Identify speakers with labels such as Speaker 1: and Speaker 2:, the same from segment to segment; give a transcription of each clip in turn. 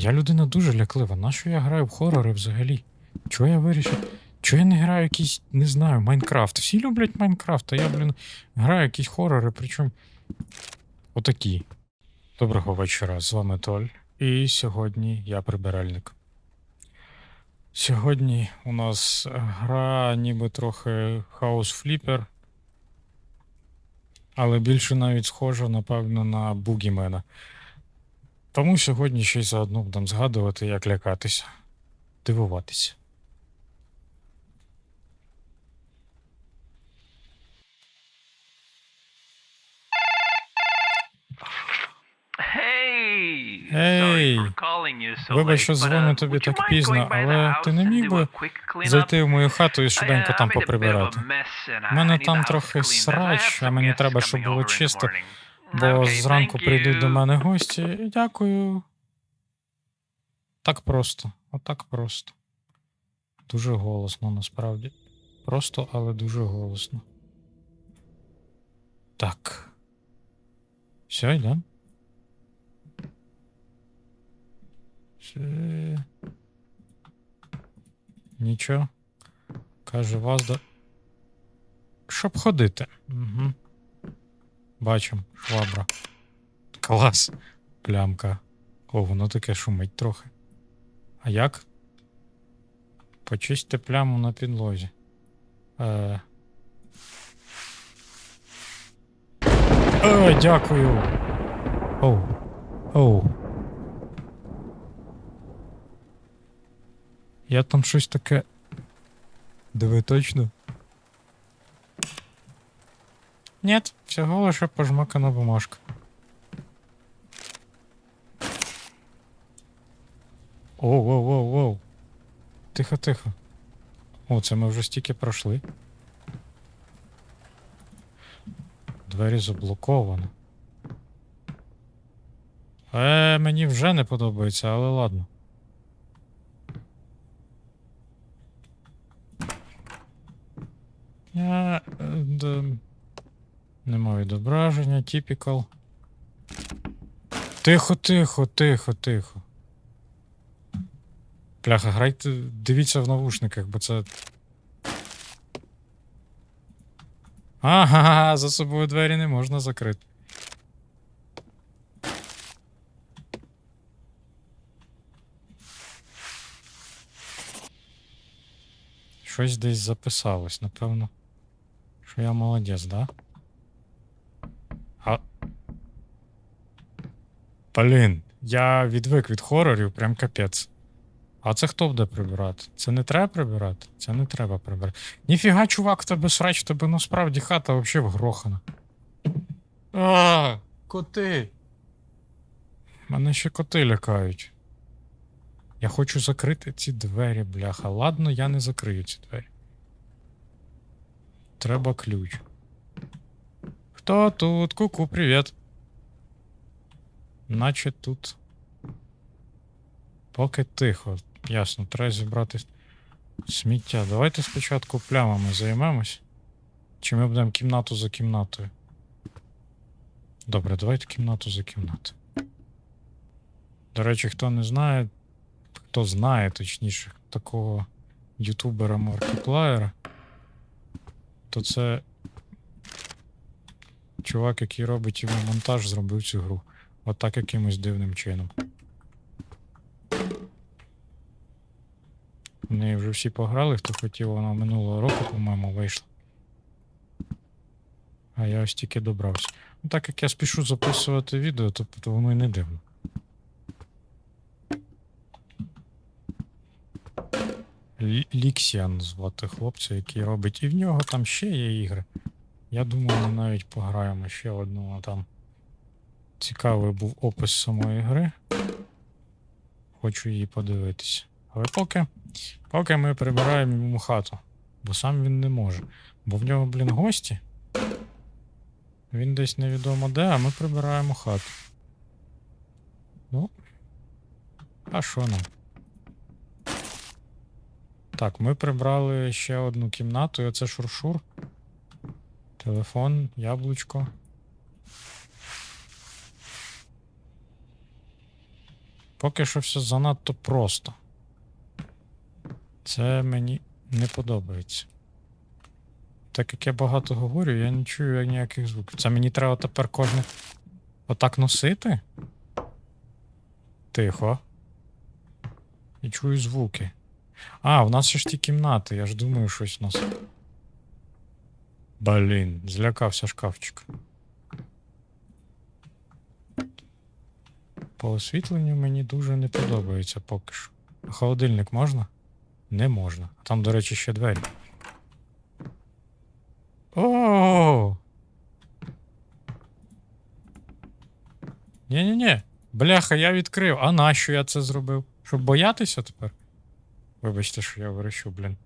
Speaker 1: Я людина дуже ляклива. Нащо я граю в хорори взагалі? Чого я вирішив? Чого я не граю якийсь, не знаю, Майнкрафт? Всі люблять Майнкрафт, а я, блін, граю якісь хорори, причому отакі. Доброго вечора, з вами Толь. І сьогодні я прибиральник. Сьогодні у нас гра ніби трохи хаос фліпер. Але більше навіть схожа, напевно, на Бугімена. Тому сьогодні ще й заодно будемо згадувати, як лякатися, дивуватися.
Speaker 2: So
Speaker 1: Вибач, що дзвоню
Speaker 2: uh,
Speaker 1: тобі так пізно, але ти не міг би зайти в мою хату і швиденько
Speaker 2: uh,
Speaker 1: там
Speaker 2: of a
Speaker 1: поприбирати. У мене там трохи срач, а мені треба, щоб було чисто. Бо
Speaker 2: Okay,
Speaker 1: зранку прийдуть до мене гості. Дякую. Так просто. Отак просто. Дуже голосно, насправді. Просто, але дуже голосно. Так. Все, йдемо. Все. Нічого. Каже, вас до. Щоб ходити. Угу. Бачим, швабра. Клас. Плямка. О, воно таке шумить трохи. А як? Почистьте пляму на підлозі. Е... О, дякую. Оу. Оу. Я там щось таке. Диви точно? Нет, всього лише пожмакана бумажка. Оу, оу, оу, оу. Тихо, тихо. О, це ми вже стільки пройшли. Двері заблоковано. Е, мені вже не подобається, але ладно. Я. е, д... Нема відображення, typical. Тихо, тихо, тихо, тихо. Пляха, грайте, дивіться в навушниках, бо це. Ага, за собою двері не можна закрити. Щось десь записалось, напевно. Що я молодець, да? А. Блін, я відвик від хорорів, прям капець. А це хто буде прибирати? Це не треба прибирати? Це не треба прибирати. Ніфіга, чувак, тебе срач, тебе насправді хата взагалі вгрохана. А, коти. Мене ще коти лякають. Я хочу закрити ці двері, бляха. Ладно, я не закрию ці двері. Треба ключ. Хто тут? Ку-ку, привіт. Наче тут. Поки тихо. Ясно, треба зібрати сміття. Давайте спочатку плямами займемось. Чи ми будемо кімнату за кімнатою? Добре, давайте кімнату за кімнатою. До речі, хто не знає, хто знає, точніше, такого ютубера Маркіплаєра, то це чувак, який робить йому монтаж, зробив цю гру. Отак якимось дивним чином. В неї вже всі пограли, хто хотів, вона минулого року, по-моєму, вийшла. А я ось тільки добрався. Ну, так як я спішу записувати відео, то, то воно й не дивно. Лі- Ліксіан звати хлопця, який робить. І в нього там ще є ігри. Я думаю, ми навіть пограємо ще одну, а там. Цікавий був опис самої гри. Хочу її подивитися. Але поки, поки ми прибираємо йому хату. Бо сам він не може. Бо в нього, блін, гості. Він десь невідомо де, а ми прибираємо хату. Ну. А що нам? Так, ми прибрали ще одну кімнату, і оце шуршур. Телефон, яблучко. Поки що все занадто просто. Це мені не подобається. Так як я багато говорю, я не чую ніяких звуків. Це мені треба тепер кожне отак носити? Тихо. І чую звуки. А, в нас ще ж ті кімнати, я ж думаю, щось у нас. Блін, злякався шкафчик. По освітленню мені дуже не подобається поки що. Холодильник можна? Не можна. А там, до речі, ще двері. О! Ні-ні-ні. Бляха, я відкрив. А нащо я це зробив? Щоб боятися тепер? Вибачте, що я верещу, блін.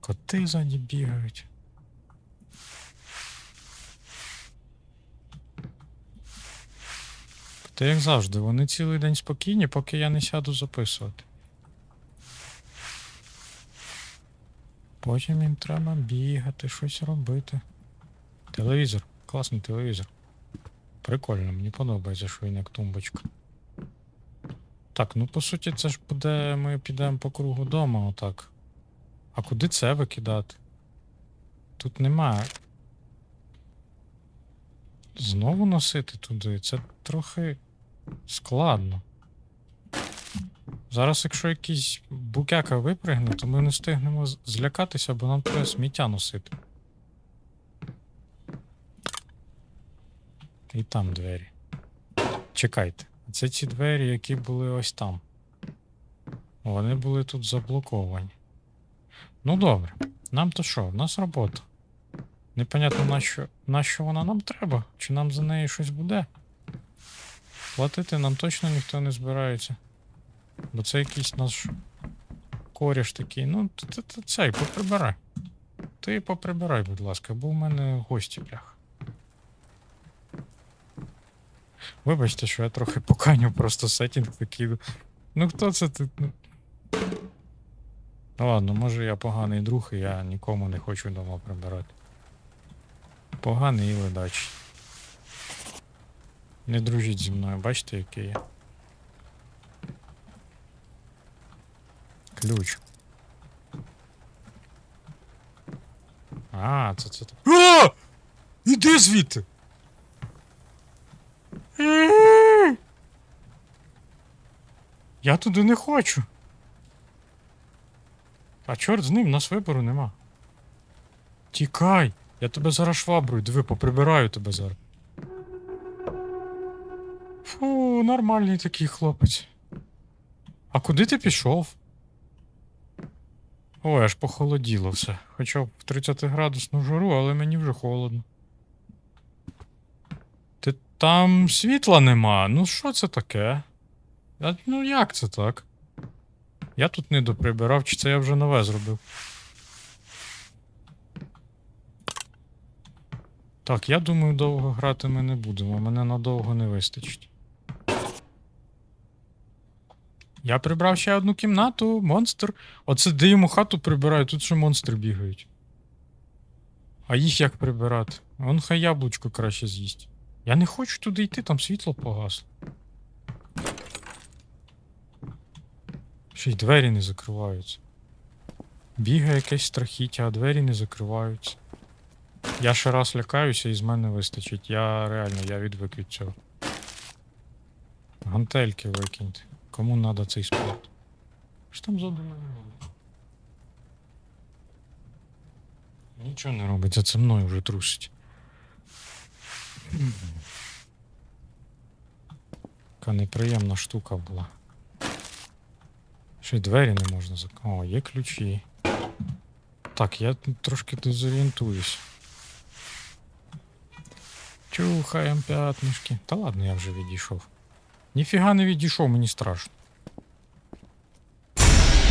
Speaker 1: Коти ззаді бігають. Та як завжди, вони цілий день спокійні, поки я не сяду записувати. Потім їм треба бігати, щось робити. Телевізор. Класний телевізор. Прикольно, мені подобається, що він як тумбочка. Так, ну по суті, це ж буде. Ми підемо по кругу дома, отак. А куди це викидати? Тут немає. Знову носити туди. Це трохи складно. Зараз, якщо якийсь букяка випригне, то ми не встигнемо злякатися, бо нам треба сміття носити. І там двері. Чекайте. Це ті двері, які були ось там. Вони були тут заблоковані. Ну добре. Нам то що? В нас робота. Непонятно, на що, на що вона нам треба, чи нам за неї щось буде. Платити нам точно ніхто не збирається. Бо це якийсь наш коріш такий. Ну, цей, поприбирай. Ти поприбирай, будь ласка, бо в мене гості блях. Вибачте, що я трохи поканю просто сетінг такий. Ну хто це тут? Ну ладно, може я поганий друг, і я нікому не хочу вдома прибирати. Поганий і ледачий. Не дружіть зі мною, бачите, який я. Ключ. А, це це. А! Іди звідти! Я туди не хочу. А чорт з ним, нас вибору нема. Тікай! Я тебе зараз швабрую, диви, поприбираю тебе зараз. Фу, нормальний такий хлопець. А куди ти пішов? Ой, аж похолоділо все. Хоча в 30 градусну жару, але мені вже холодно. Ти там світла нема. Ну що це таке? Ну як це так? Я тут не доприбирав, чи це я вже нове зробив. Так, я думаю, довго грати ми не будемо. Мене надовго не вистачить. Я прибрав ще одну кімнату, монстр. Оце де йому хату прибираю, тут ще монстри бігають. А їх як прибирати? Он хай яблучко краще з'їсть. Я не хочу туди йти, там світло погасло. Ще й двері не закриваються. Бігає якесь страхіття, а двері не закриваються. Я ще раз лякаюся і з мене вистачить. Я реально я відвик від цього. Гантельки викиньте. Кому треба цей спорт? Що там ззаду? Нічого не робиться, це мною вже трусить. Така неприємна штука була. Ще й двері не можна зак... О, є ключі. Так, я трошки дезорієнтуюсь. Чухаєм п'ятнишки. Та ладно, я вже відійшов. Ніфіга не відійшов, мені страшно.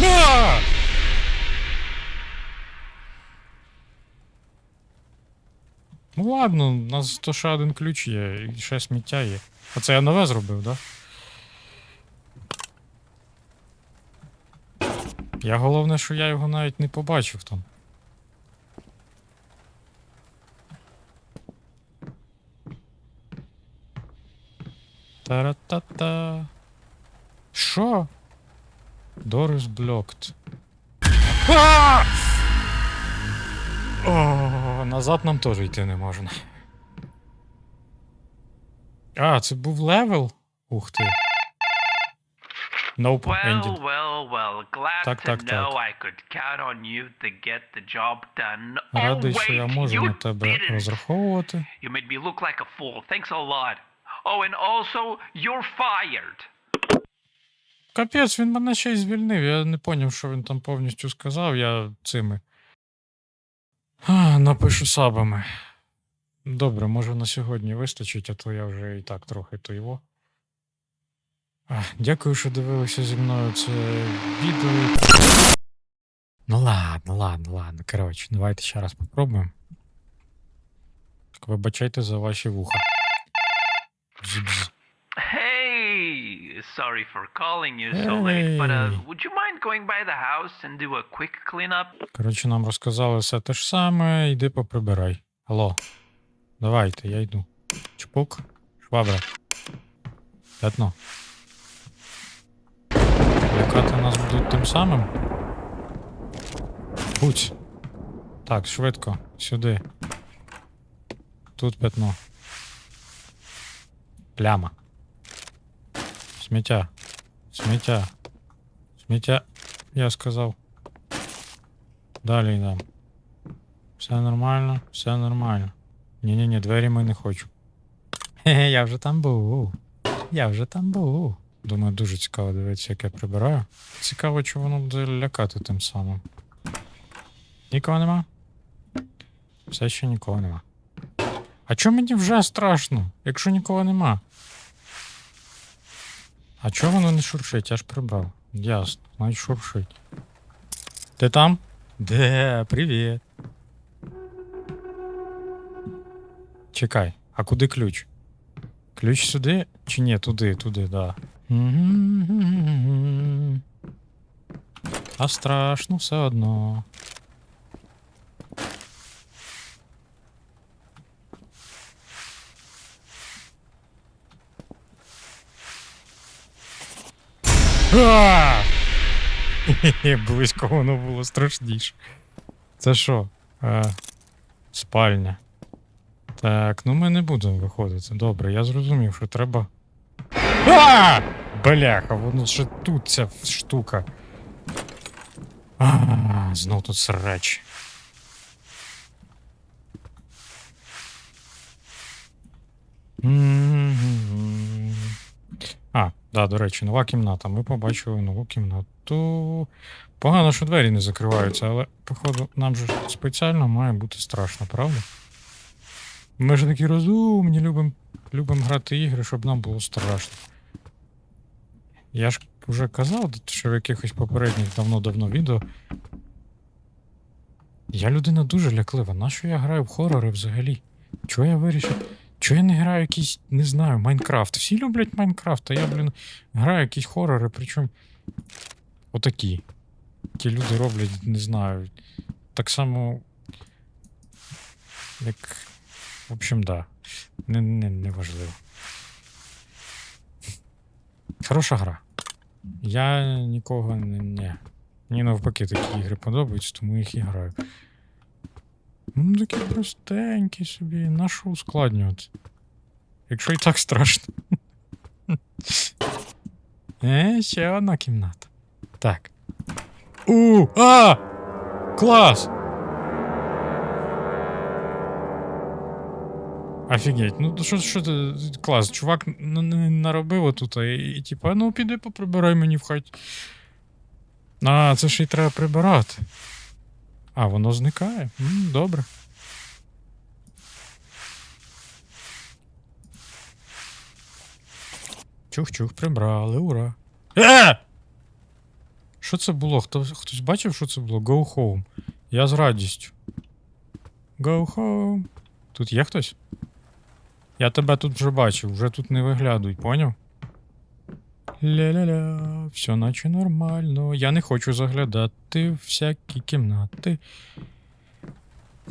Speaker 1: На! Ну ладно, у нас то ще один ключ є, і ще сміття є. А це я нове зробив, так? Да? Я головне, що я його навіть не побачив там. Та-ра-та-та. Що? Doors blocked. О, назад нам теж йти не можна. А, це був левел? Ух ти. Nope,
Speaker 2: Well,
Speaker 1: ended.
Speaker 2: well, well. Glad
Speaker 1: Так,
Speaker 2: to
Speaker 1: так,
Speaker 2: know
Speaker 1: так.
Speaker 2: I could count on you to get the job done.
Speaker 1: Радий,
Speaker 2: oh,
Speaker 1: що я можу
Speaker 2: you
Speaker 1: на тебе розраховувати.
Speaker 2: You made me look like a fool. Thanks a lot. Oh, and also, you're fired.
Speaker 1: Капець, він мене ще й звільнив. Я не поняв, що він там повністю сказав. Я цими. А, напишу сабами. Добре, може на сьогодні вистачить, а то я вже і так трохи то його. Дякую, що дивилися зі мною це відео. Ну ладно, ладно, ладно. Коротше, давайте ще раз попробуємо. Так, вибачайте за ваші вуха.
Speaker 2: Hey, sorry for calling you so late, but uh, would you mind going by the house and do a quick cleanup?
Speaker 1: Коротше, нам розказали все те ж саме, йди поприбирай. Алло. Давайте, я йду. Чпук, швабра. П'ятно. Лякати нас будуть тим самим? Будь. Так, швидко, сюди. Тут п'ятно. Пляма. Сміття. Сміття. Сміття. Я сказав. Далі йдемо. Все нормально, все нормально. Ні-ні-ні, двері ми не хочу. Хе-хе, я вже там був. Я вже там був. Думаю, дуже цікаво дивитися, як я прибираю. Цікаво, чи воно буде лякати тим самим. Нікого нема? Все ще нікого нема. А чому мені вже страшно, якщо нікого нема? А чого воно не шуршить? Я ж прибрав. Ясно, значить шуршить. Ти там? Де, привіт. Чекай, а куди ключ? Ключ сюди чи ні? Туди, туди, да. А страшно все одно. Близько воно було страшніше. Це що? Е, спальня. Так, ну ми не будемо виходити. Добре, я зрозумів, що треба. А! Бляха, воно ще тут ця штука. А, знов тут срач. М-м-м. А, да, до речі, нова кімната. Ми побачили нову кімнату. Погано, що двері не закриваються, але, походу, нам же спеціально має бути страшно, правда? Ми ж такі розумні, любимо любим грати ігри, щоб нам було страшно. Я ж вже казав, що в якихось попередніх давно-давно відео. Я людина дуже ляклива. Нащо я граю в хорори взагалі? Чого я вирішив? Чого я не граю якийсь, не знаю, Майнкрафт? Всі люблять Майнкрафт, а я, блін, граю якісь хорори, причому отакі. Ті люди роблять, не знаю. Так само. Як. В общем, да. Не, не, не важливо. Хороша гра. Я нікого не. Мені навпаки такі ігри подобаються, тому їх і граю. Ну, такі простенькі собі, на що ускладнювати? Якщо і так страшно. Е, ще одна кімната. Так. У! А! Клас! Офігеть, ну що, що ти клас, чувак наробив отут, і, і типа, ну піди поприбирай мені в хаті. А, це ж і треба прибирати. А, воно зникає. М, добре. Чух-чух, прибрали, ура. Е! Що це було? Хто, хтось бачив, що це було? Go home. Я з радістю. Go home. Тут є хтось? Я тебе тут вже бачив, вже тут не виглядуй, поняв? Ля-ля-ля, все наче нормально. Я не хочу заглядати всякі кімнати.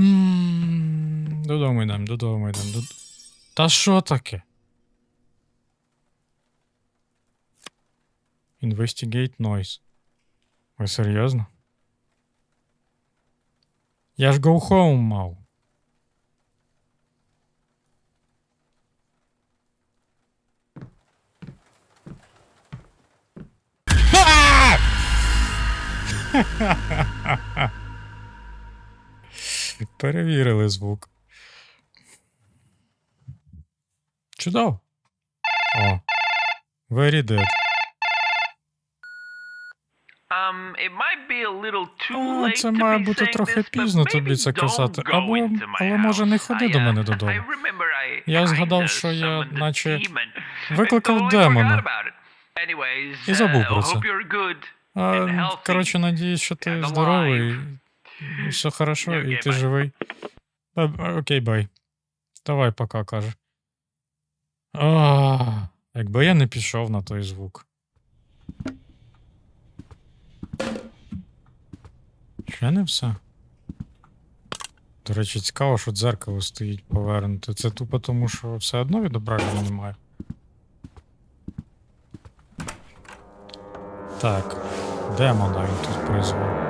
Speaker 1: М -м -м, додому йдемо, додому йдемо. Дод... Та що таке? Investigate noise. Ви серйозно? Я ж go home мав. Перевірили звук. Чудово. О. Very dead.
Speaker 2: Um, it might be a little too
Speaker 1: А,
Speaker 2: late
Speaker 1: це
Speaker 2: to
Speaker 1: має
Speaker 2: be
Speaker 1: бути
Speaker 2: saying
Speaker 1: трохи
Speaker 2: this, but
Speaker 1: пізно тобі це
Speaker 2: don't
Speaker 1: казати.
Speaker 2: go
Speaker 1: Або,
Speaker 2: into my
Speaker 1: але може не
Speaker 2: house.
Speaker 1: ходи
Speaker 2: I,
Speaker 1: до
Speaker 2: uh,
Speaker 1: мене
Speaker 2: I
Speaker 1: додому.
Speaker 2: remember I
Speaker 1: Я згадав,
Speaker 2: kinda
Speaker 1: що я
Speaker 2: summoned
Speaker 1: наче
Speaker 2: demon.
Speaker 1: викликав демона.
Speaker 2: forgot about it. Anyways,
Speaker 1: І забув
Speaker 2: uh,
Speaker 1: про це.
Speaker 2: hope you're good.
Speaker 1: А, коротше, надіюсь, що ти здоровий. Все хорошо, і ти живий. Окей, бай. Давай пока, каже. А, якби я не пішов на той звук. Ще не все. До речі, цікаво, що дзеркало стоїть повернуте. Це тупо тому, що все одно відображення немає. Так, демона він тут призвав.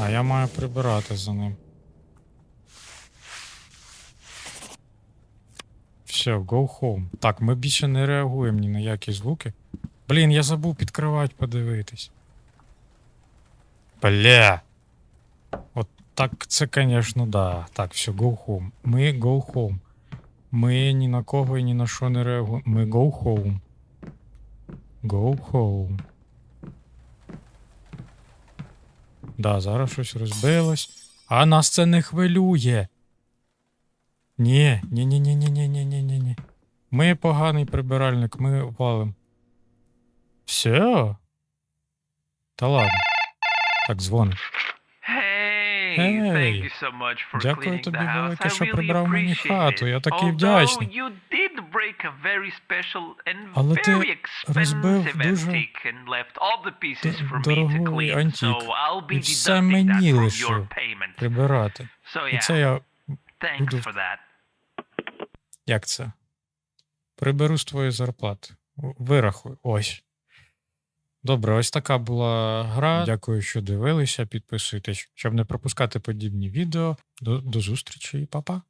Speaker 1: А я маю прибирати за ним. Все, go home. Так, ми більше не реагуємо ні на які звуки. Блін, я забув підкривати, подивитись. Бля. От так це, звісно, да. Так, все, go home. Ми go home. Ми ні на кого і ні на що не реагуємо. Ми go home. Go home. Да, зараз щось розбилось. А нас це не хвилює. Ні, ні, ні, ні, ні, ні, ні, ні, ні, ні. Ми поганий прибиральник, ми валим. Все. Та ладно. Так, дзвони.
Speaker 2: Hey,
Speaker 1: Дякую тобі велике, що прибрав мені хату. Я такий вдячний
Speaker 2: did break a very special and
Speaker 1: Але ти розбив дуже дорогий антик, і все мені
Speaker 2: лише
Speaker 1: прибирати. І це я буду... Як це? Приберу з твоєї зарплати. Вирахую. Ось. Добре, ось така була гра. Дякую, що дивилися. Підписуйтесь, щоб не пропускати подібні відео. До, до зустрічі і па-па.